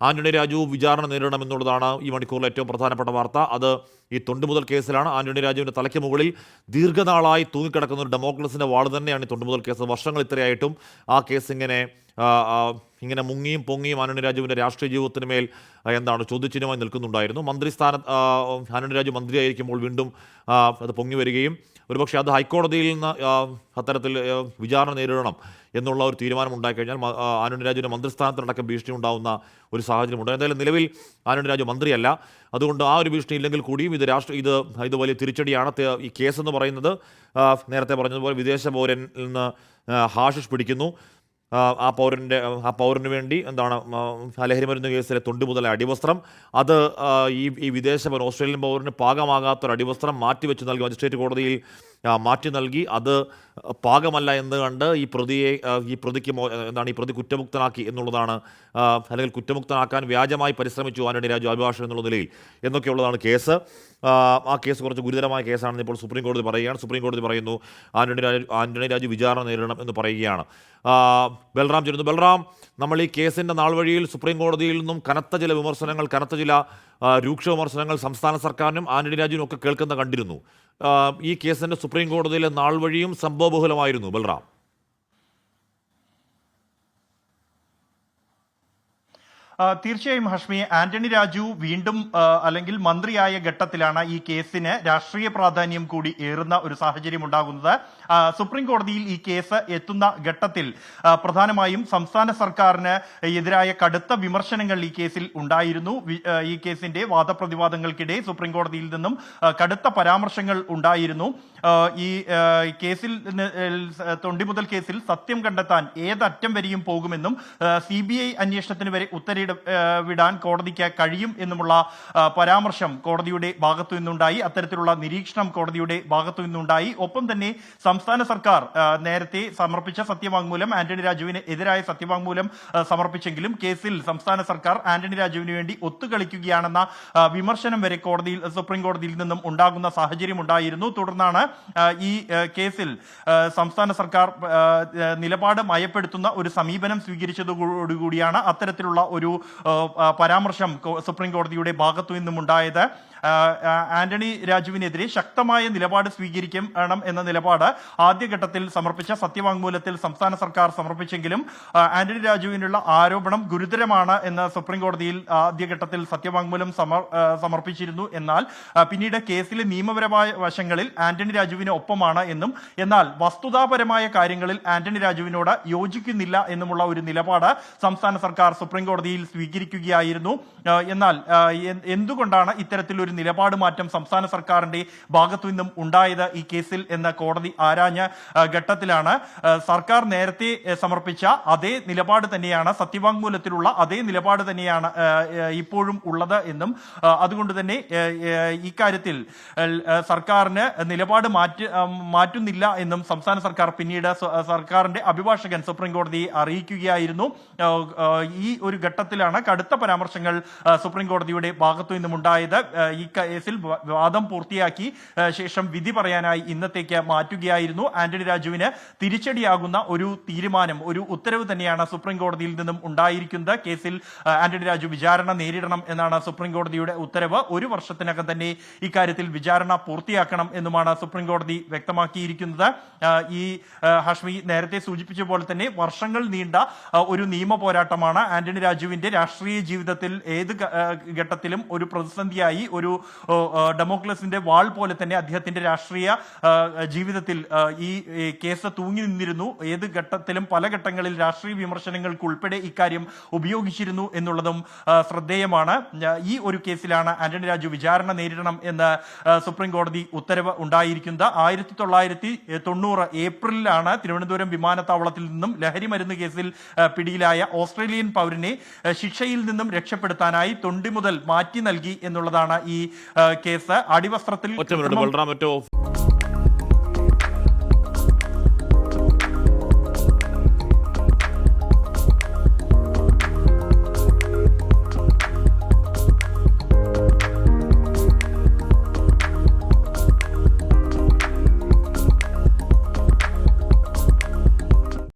ആന്റണി രാജു വിചാരണ നേരിടണം എന്നുള്ളതാണ് ഈ മണിക്കൂറിലെ ഏറ്റവും പ്രധാനപ്പെട്ട വാർത്ത. അത് ഈ തൊണ്ടുമുതൽ കേസിലാണ്. ആന്റണി രാജുവിന്റെ തലയ്ക്ക് മുകളിൽ ദീർഘനാളായി തൂങ്ങിക്കിടക്കുന്ന ഒരു ഡെമോക്രസിന്റെ വാൾ തന്നെയാണ് ഈ തൊണ്ടുമുതൽ കേസ്. വർഷങ്ങൾ ഇത്രയായിട്ടും ആ കേസ് ഇങ്ങനെ ഇങ്ങനെ മുങ്ങിയും പൊങ്ങിയും ആനണി രാജുവിന്റെ രാഷ്ട്രീയ ജീവിതത്തിന് മേൽ എന്താണ് ചോദ്യചിഹ്നമായി നിൽക്കുന്നുണ്ടായിരുന്നു. മന്ത്രിസ്ഥാന ആ, ആനണി രാജു മന്ത്രിയായിരിക്കുമ്പോൾ വീണ്ടും അത് പൊങ്ങി വരികയും ഒരുപക്ഷെ അത് ഹൈക്കോടതിയിൽ നിന്ന് അത്തരത്തിൽ വിചാരണ നേരിടണം എന്നുള്ള ഒരു തീരുമാനം ഉണ്ടായിക്കഴിഞ്ഞാൽ ആനന്ദ് രാജുവിന്റെ മന്ത്രിസ്ഥാനത്തിനടക്കം ഭീഷണി ഉണ്ടാകുന്ന ഒരു സാഹചര്യമുണ്ട്. എന്തായാലും നിലവിൽ ആനന്ദ് രാജു മന്ത്രിയല്ല. അതുകൊണ്ട് ആ ഒരു ഭീഷണി ഇല്ലെങ്കിൽ കൂടിയും ഇത് രാഷ്ട്ര ഇത് ഇത് വലിയ തിരിച്ചടിയാണ്. ഈ കേസെന്ന് പറയുന്നത് നേരത്തെ പറഞ്ഞതുപോലെ വിദേശ പൗരനിൽ നിന്ന് ഹാഷിഷ് പിടിക്കുന്നു. ആ, പൗരന്റെ ആ പൗരന് വേണ്ടി എന്താണ് ലഹരി മരുന്ന് കേസിലെ തൊണ്ടു മുതലെ അടിവസ്ത്രം അത് ഈ ഈ വിദേശ ഓസ്ട്രേലിയൻ പൗരന് പാകമാകാത്തൊരു അടിവസ്ത്രം മാറ്റിവെച്ച് നൽകി മജിസ്ട്രേറ്റ് കോടതിയിൽ മാറ്റി നൽകി. അത് പാകമല്ല എന്ന് കണ്ട് ഈ പ്രതിയെ ഈ പ്രതിക്ക് എന്താണ് ഈ പ്രതി കുറ്റമുക്തനാക്കി എന്നുള്ളതാണ് അല്ലെങ്കിൽ കുറ്റമുക്തനാക്കാൻ വ്യാജമായി പരിശ്രമിച്ചു ആന്റണി രാജു അഭിഭാഷകൻ എന്നുള്ള നിലയിൽ എന്നൊക്കെയുള്ളതാണ് കേസ്. ആ, കേസ് കുറച്ച് ഗുരുതരമായ കേസാണെന്ന് ഇപ്പോൾ സുപ്രീം കോടതി പറയുകയാണ്. സുപ്രീം കോടതി പറയുന്നു ആന്റണി രാജു ആന്റണി രാജു വിചാരണ നേരിടണം എന്ന് പറയുകയാണ്. ബൽറാം ചേരുന്നു ബൽറാം നമ്മൾ ഈ കേസിന്റെ നാൾ വഴിയിൽ സുപ്രീം കോടതിയിൽ നിന്നും കനത്ത ചില വിമർശനങ്ങൾ കനത്ത ചില രൂക്ഷ വിമർശനങ്ങൾ സംസ്ഥാന സർക്കാരിനും ആന്റണി രാജുവിനും ഒക്കെ കേൾക്കുന്ന കണ്ടിരുന്നു. ഈ കേസിന്റെ സുപ്രീം കോടതിയിലെ നാൾ വഴിയും സംഭവബഹുലമായിരുന്നു ബൽറാം. തീർച്ചയായും ഹഷ്മി ആന്റണി രാജു വീണ്ടും അല്ലെങ്കിൽ മന്ത്രിയായ ഘട്ടത്തിലാണ് ഈ കേസിന് രാഷ്ട്രീയ പ്രാധാന്യം കൂടി ഏറുന്ന ഒരു സാഹചര്യം ഉണ്ടാകുന്നത്. സുപ്രീം കോടതിയിൽ ഈ കേസ് എത്തുന്ന ഘട്ടത്തിൽ പ്രധാനമായും സംസ്ഥാന സർക്കാരിന് എതിരായ കടുത്ത വിമർശനങ്ങൾ ഈ കേസിൽ ഉണ്ടായിരുന്നു. ഈ കേസിന്റെ വാദപ്രതിവാദങ്ങൾക്കിടെ സുപ്രീം കോടതിയിൽ നിന്നും കടുത്ത പരാമർശങ്ങൾ ഉണ്ടായിരുന്നു. ഈ കേസിൽ തൊണ്ടി മുതൽ കേസിൽ സത്യം കണ്ടെത്താൻ ഏതറ്റം വരെയും പോകുമെന്നും സി ബി ഐ അന്വേഷണത്തിന് വരെ ഉത്തരവിട ആ, വിടാൻ കോടതിക്ക് കഴിയും എന്നുമുള്ള പരാമർശം കോടതിയുടെ ഭാഗത്തു നിന്നുണ്ടായി. അത്തരത്തിലുള്ള നിരീക്ഷണം കോടതിയുടെ ഭാഗത്തു നിന്നുണ്ടായി. ഒപ്പം തന്നെ സംസ്ഥാന സർക്കാർ നേരത്തെ സമർപ്പിച്ച സത്യവാങ്മൂലം ആന്റണി രാജുവിന് എതിരായ സത്യവാങ്മൂലം സമർപ്പിച്ചെങ്കിലും കേസിൽ സംസ്ഥാന സർക്കാർ ആന്റണി രാജുവിന് വേണ്ടി ഒത്തുകളിക്കുകയാണെന്ന വിമർശനം വരെ കോടതിയിൽ സുപ്രീം കോടതിയിൽ നിന്നും ഉണ്ടാകുന്ന സാഹചര്യം ഉണ്ടായിരുന്നു. തുടർന്നാണ് ഈ കേസിൽ സംസ്ഥാന സർക്കാർ നിലപാട് മയപ്പെടുത്തുന്ന ഒരു സമീപനം സ്വീകരിച്ചതോടുകൂടിയാണ് അത്തരത്തിലുള്ള ഒരു പരാമർശം സുപ്രീം കോടതിയുടെ ഭാഗത്തു നിന്നും ഉണ്ടായത്. ആന്റണി രാജുവിനെതിരെ ശക്തമായ നിലപാട് സ്വീകരിക്കണം എന്ന നിലപാട് ആദ്യഘട്ടത്തിൽ സമർപ്പിച്ച സത്യവാങ്മൂലത്തിൽ സംസ്ഥാന സർക്കാർ സമർപ്പിച്ചെങ്കിലും ആന്റണി രാജുവിനുള്ള ആരോപണം ഗുരുതരമാണ് എന്ന് സുപ്രീം കോടതിയിൽ ആദ്യഘട്ടത്തിൽ സത്യവാങ്മൂലം സമർപ്പിച്ചിരുന്നു. എന്നാൽ പിന്നീട് കേസിലെ നിയമപരമായ വശങ്ങളിൽ ആന്റണി രാജുവിന് ഒപ്പമാണ് എന്നും എന്നാൽ വസ്തുതാപരമായ കാര്യങ്ങളിൽ ആന്റണി രാജുവിനോട് യോജിക്കുന്നില്ല എന്നുമുള്ള ഒരു നിലപാട് സംസ്ഥാന സർക്കാർ സുപ്രീം കോടതിയിൽ സ്വീകരിക്കുകയായിരുന്നു. എന്നാൽ എന്തുകൊണ്ടാണ് ഇത്തരത്തിലൊരു നിലപാട് മാറ്റം സംസ്ഥാന സർക്കാരിന്റെ ഭാഗത്തു നിന്നും ഉണ്ടായത് ഈ കേസിൽ എന്ന കോടതി ആരാഞ്ഞ ഘട്ടത്തിലാണ്? സർക്കാർ നേരത്തെ സമർപ്പിച്ച അതേ നിലപാട് തന്നെയാണ് സത്യവാങ്മൂലത്തിലുള്ള അതേ നിലപാട് തന്നെയാണ് ഇപ്പോഴും ഉള്ളത് എന്നും അതുകൊണ്ട് തന്നെ ഇക്കാര്യത്തിൽ സർക്കാരിന് നിലപാട് മാറ്റി മാറ്റുന്നില്ല എന്നും സംസ്ഥാന സർക്കാർ പിന്നീട് സർക്കാരിന്റെ അഭിഭാഷകൻ സുപ്രീം കോടതിയെ അറിയിക്കുകയായിരുന്നു. ഈ ഒരു ഘട്ടത്തിലാണ് കടുത്ത പരാമർശങ്ങൾ സുപ്രീം കോടതിയുടെ ഭാഗത്തു നിന്നും ഉണ്ടായത്. ഈ കേസിൽ വാദം പൂർത്തിയാക്കി ശേഷം വിധി പറയാനായി ഇന്നത്തേക്ക് മാറ്റുകയായിരുന്നു. ആന്റണി രാജുവിന് തിരിച്ചടിയാകുന്ന ഒരു തീരുമാനം ഒരു ഉത്തരവ് തന്നെയാണ് സുപ്രീം കോടതിയിൽ നിന്നും ഉണ്ടായിരിക്കുന്നത്. കേസിൽ ആന്റണി രാജു വിചാരണ നേരിടണം എന്നാണ് സുപ്രീം കോടതിയുടെ ഉത്തരവ്. ഒരു വർഷത്തിനകം തന്നെ ഇക്കാര്യത്തിൽ വിചാരണ പൂർത്തിയാക്കണം എന്നുമാണ് സുപ്രീം കോടതി വ്യക്തമാക്കിയിരിക്കുന്നത് ഈ ഹഷ്മി നേരത്തെ സൂചിപ്പിച്ച പോലെ തന്നെ വർഷങ്ങൾ നീണ്ട ഒരു നിയമ പോരാട്ടമാണ് ആന്റണി രാജുവിന്റെ രാഷ്ട്രീയ ജീവിതത്തിൽ ഏത് ഘട്ടത്തിലും ഒരു പ്രതിസന്ധിയായി ഒരു ഡെമോക്രസിന്റെ വാൾ പോലെ തന്നെ അദ്ദേഹത്തിന്റെ രാഷ്ട്രീയ ജീവിതത്തിൽ ഈ കേസ് തൂങ്ങി നിന്നിരുന്നു. ഏത് ഘട്ടത്തിലും പല ഘട്ടങ്ങളിൽ രാഷ്ട്രീയ വിമർശനങ്ങൾക്ക് ഉൾപ്പെടെ ഇക്കാര്യം ഉപയോഗിച്ചിരുന്നു എന്നുള്ളതും ശ്രദ്ധേയമാണ്. ഈ ഒരു കേസിലാണ് ആന്റണി രാജു വിചാരണ നേരിടണം എന്ന് സുപ്രീം കോടതി ഉത്തരവ് ഉണ്ടായിരിക്കുന്നത്. ആയിരത്തി തൊള്ളായിരത്തി തൊണ്ണൂറ് ഏപ്രിലിലാണ് തിരുവനന്തപുരം വിമാനത്താവളത്തിൽ നിന്നും ലഹരി മരുന്ന് കേസിൽ പിടിയിലായ ഓസ്ട്രേലിയൻ പൗരനെ ശിക്ഷയിൽ നിന്നും രക്ഷപ്പെടുത്താനായി തൊണ്ടി മുതൽ മാറ്റി നൽകി എന്നുള്ളതാണ് ഈ കേസ്. അടിവസ്ത്രത്തിൽ